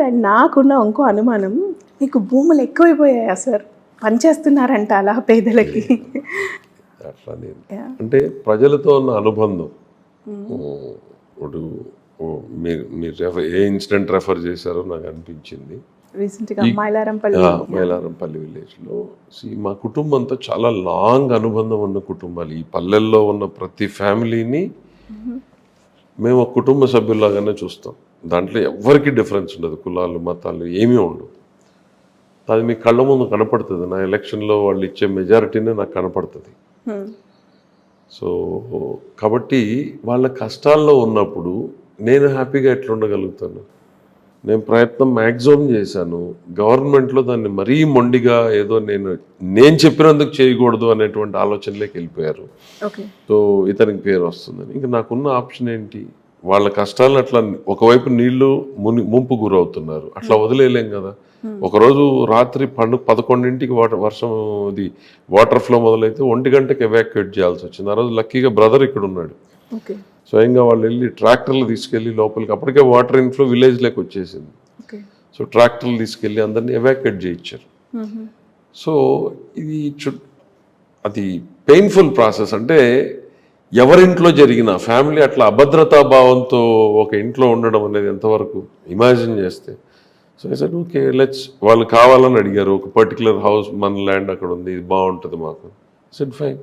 And నాకున్న ఇంకో అనుమానం మీకు భూములు ఎక్కువైపోయాయా సార్? పనిచేస్తున్నారంట అలా పేదలకి. అట్లా. అంటే ప్రజలతో ఉన్న అనుబంధం. ఇప్పుడు మీరు మీరు రెఫర్ ఏ ఇన్సిడెంట్ రెఫర్ చేశారో నాకు అనిపించింది. మైలారంపల్లి విలేజ్లో see, మా కుటుంబంతో చాలా లాంగ్ అనుబంధం ఉన్న కుటుంబాలు. ఈ పల్లెల్లో ఉన్న ప్రతి ఫ్యామిలీని మేము ఒక కుటుంబ సభ్యుల్లాగానే చూస్తాం. దాంట్లో ఎవరికి డిఫరెన్స్ ఉండదు. కులాలు మతాలు ఏమీ ఉండవు. అది మీ కళ్ళ ముందు కనపడుతుంది. నా ఎలక్షన్లో వాళ్ళు ఇచ్చే మెజారిటీనే నాకు కనపడుతుంది. సో కాబట్టి వాళ్ళ కష్టాల్లో ఉన్నప్పుడు నేను హ్యాపీగా ఎట్లా ఉండగలుగుతాను నేను ప్రయత్నం మ్యాక్సిమం చేశాను. గవర్నమెంట్లో దాన్ని మరీ మొండిగా ఏదో నేను నేను చెప్పినందుకు చేయకూడదు అనేటువంటి ఆలోచనలోకి వెళ్ళిపోయారు. సో ఇతనికి పేరు వస్తుందని. ఇంకా నాకున్న ఆప్షన్ ఏంటి? వాళ్ళ కష్టాలను అట్లా ఒకవైపు నీళ్ళు ముని ముంపు గురవుతున్నారు. అట్లా వదిలేయలేం కదా. ఒకరోజు రాత్రి పండు పదకొండింటికి వాటర్ వర్షం ఇది వాటర్ ఫ్లో మొదలైతే ఒంటి గంటకి ఎవాక్యుయేట్ చేయాల్సి వచ్చింది. ఆ రోజు లక్కీగా బ్రదర్ ఇక్కడ ఉన్నాడు స్వయంగా వాళ్ళు వెళ్ళి ట్రాక్టర్లు తీసుకెళ్ళి లోపలికి అప్పటికే వాటర్ ఇన్ఫ్లో విలేజ్లోకి వచ్చేసింది. సో ట్రాక్టర్లు తీసుకెళ్ళి అందరినీ ఎవాక్యుయేట్ చేయించారు. సో ఇది అది పెయిన్ఫుల్ ప్రాసెస్ అంటే ఎవరింట్లో జరిగిన ఫ్యామిలీ అట్లా అభద్రతా భావంతో ఒక ఇంట్లో ఉండడం అనేది ఎంతవరకు ఇమాజిన్ చేస్తే. సో సార్ ఓకే లెట్స్ వాళ్ళు కావాలని అడిగారు ఒక పర్టికులర్ హౌస్ మన ల్యాండ్ అక్కడ ఉంది ఇది బాగుంటుంది మాకు. Set fine